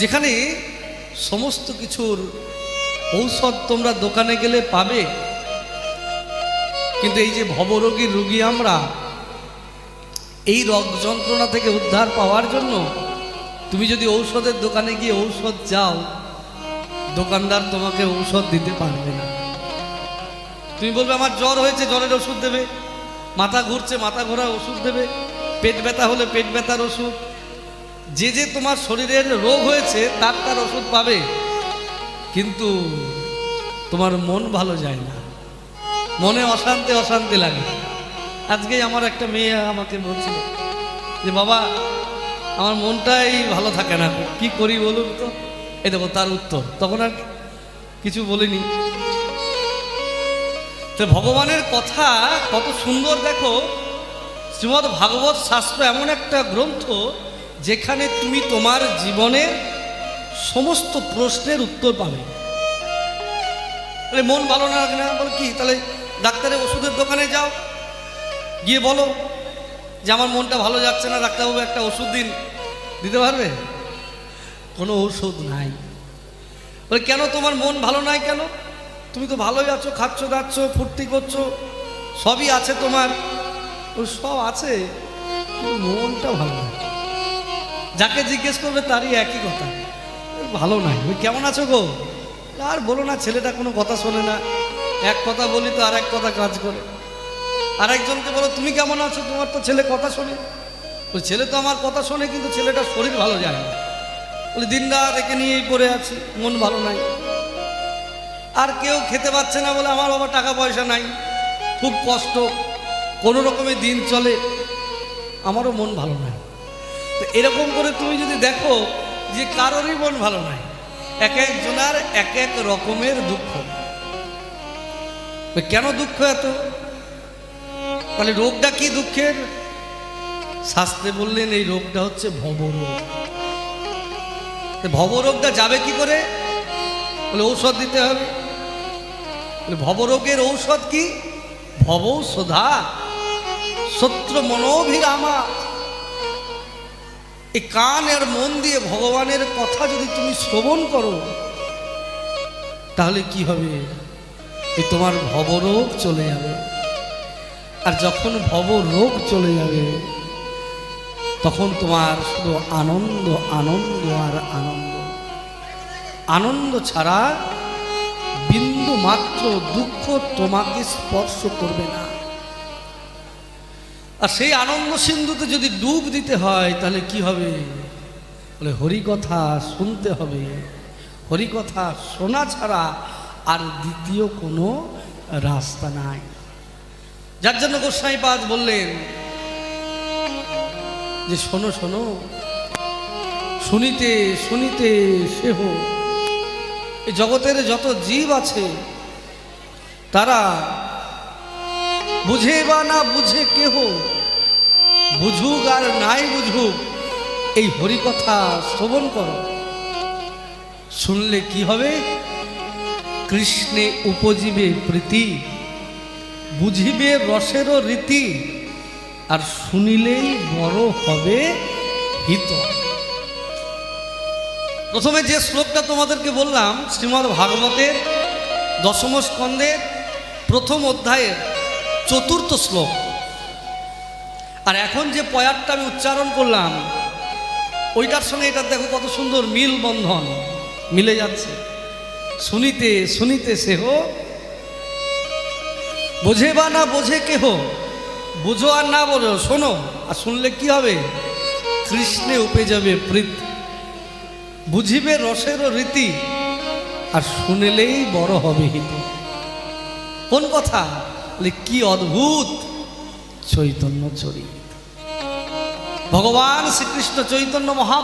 যেখানে সমস্ত কিছুর ঔষধ তোমরা দোকানে গেলে পাবে। কিন্তু এই যে ভবরোগীর রুগী আমরা, এই রোগ যন্ত্রণা থেকে উদ্ধার পাওয়ার জন্য তুমি যদি ঔষধের দোকানে গিয়ে ঔষধ যাও, দোকানদার তোমাকে ঔষধ দিতে পারবে না। তুমি বলবে, আমার জ্বর হয়েছে, জ্বরের ওষুধ দেবে। মাথা ঘুরছে, মাথা ঘোরার ওষুধ দেবে। পেট ব্যথা হলে পেট ব্যথার ওষুধ যে যে তোমার শরীরের রোগ হয়েছে, তার তার ওষুধ পাবে। কিন্তু তোমার মন ভালো যায় না। মনে অশান্তি অশান্তি লাগে। আজকেই আমার একটা মেয়ে আমাকে বলছিল যে, বাবা, আমার মনটাই ভালো থাকে না। কি করি বলুন তো? এই দেখো, তার উত্তর। তখন আর কিছু বলিনি। তো ভগবানের কথা কত সুন্দর দেখো। শ্রীমৎ ভাগবত শাস্ত্র এমন একটা গ্রন্থ যেখানে তুমি তোমার জীবনের সমস্ত প্রশ্নের উত্তর পাবে। মন ভালো না লাগে না, বলো কি? তাহলে ডাক্তারের ওষুধের দোকানে যাও, গিয়ে বলো যে আমার মনটা ভালো যাচ্ছে না, ডাক্তারবাবু একটা ওষুধ দিন। দিতে পারবে? কোনো ওষুধ নাই। বলে, কেন তোমার মন ভালো নাই কেন? তুমি তো ভালোই আছো, খাচ্ছ, দাচ্ছ, ফুর্তি করছ, সবই আছে তোমার। ও সব আছে মনটা ভালো নাই। যাকে জিজ্ঞেস করবে তারই একই কথা। ভালো নাই। ওই কেমন আছো গো? আর বলো না, ছেলেটা কোনো কথা শোনে না। এক কথা বলি তো আর এক কথা কাজ করে। আর একজনকে বলো, তুমি কেমন আছো? তোমার তো ছেলে কথা শোনে। ওই ছেলে তো আমার কথা শোনে, কিন্তু ছেলেটার শরীর ভালো যায় না। বলে, দিন রাত একে নিয়েই পড়ে আছি, মন ভালো নাই। আর কেউ খেতে পাচ্ছে না বলে আমার বাবা টাকা পয়সা নাই। খুব কষ্ট। কোনো রকমের দিন চলে, আমারও মন ভালো নাই। তো এরকম করে তুমি যদি দেখো যে কারোরই মন ভালো নাই, এক একজনার এক এক রকমের দুঃখ। কেন দুঃখ এত? তাহলে রোগটা কি দুঃখের? শাস্ত্রে বললেন এই রোগটা হচ্ছে ভবরোগ। ভবরোগটা যাবে কি করে? বলে ঔষধ দিতে হবে। ভবরোগের ঔষধ কি? ভবৌষধা সত্র মনোভিরামা। এই কান আর মন দিয়ে ভগবানের কথা যদি তুমি শ্রবণ করো, তাহলে কি হবে? এই তোমার ভবরোগ চলে যাবে। আর যখন ভবরোগ চলে যাবে, তখন তোমার শুধু আনন্দ আনন্দ আর আনন্দ। আনন্দ ছাড়া বিন্দু মাত্র দুঃখ তোমাকে স্পর্শ করবে না। আর সেই আনন্দ সিন্ধুতে যদি ডুব দিতে হয়, তাহলে কি হবে? বলে, হরিকথা শুনতে হবে। হরিকথা শোনা ছাড়া আর দ্বিতীয় কোনো রাস্তা নাই। যার জন্য গোস্বাইপাদ বললেন, যে শোনো শোনো, শুনিতে শুনিতে সেহ। এই জগতের যত জীব আছে, তারা বুঝে বা না বুঝে কেহ, বুঝুক আর নাই বুঝুক, এই হরিকথা শ্রবণ করো। শুনলে কি হবে? কৃষ্ণে উপজীবে প্রীতি, বুঝিবে রসেরও রীতি, আর শুনিলেই বড় হবে হিত। প্রথমে যে শ্লোকটা তোমাদেরকে বললাম, শ্রীমদ্ ভাগবতের দশম স্কন্ধের প্রথম অধ্যায়ের চতুর্থ শ্লোক। আর এখন যে পয়ারটা আমি উচ্চারণ করলাম, ওইটার সঙ্গে এটা দেখো কত সুন্দর মিল বন্ধন, মিলে যাচ্ছে। শুনিতে শুনিতে সেহ, বোঝে বা না বোঝে কেহ, বুঝো আর না বোঝো, শোনো, আর শুনলে কি হবে? কৃষ্ণে উপে যাবে প্রীত, বুঝিবে রসেরও রীতি, আর শুনেলেই বড় হবে হিত। কোন কথা? কি অদ্ভুত? চৈতন্য চরিত ভগবান শ্রীকৃষ্ণ চৈতন্য মহা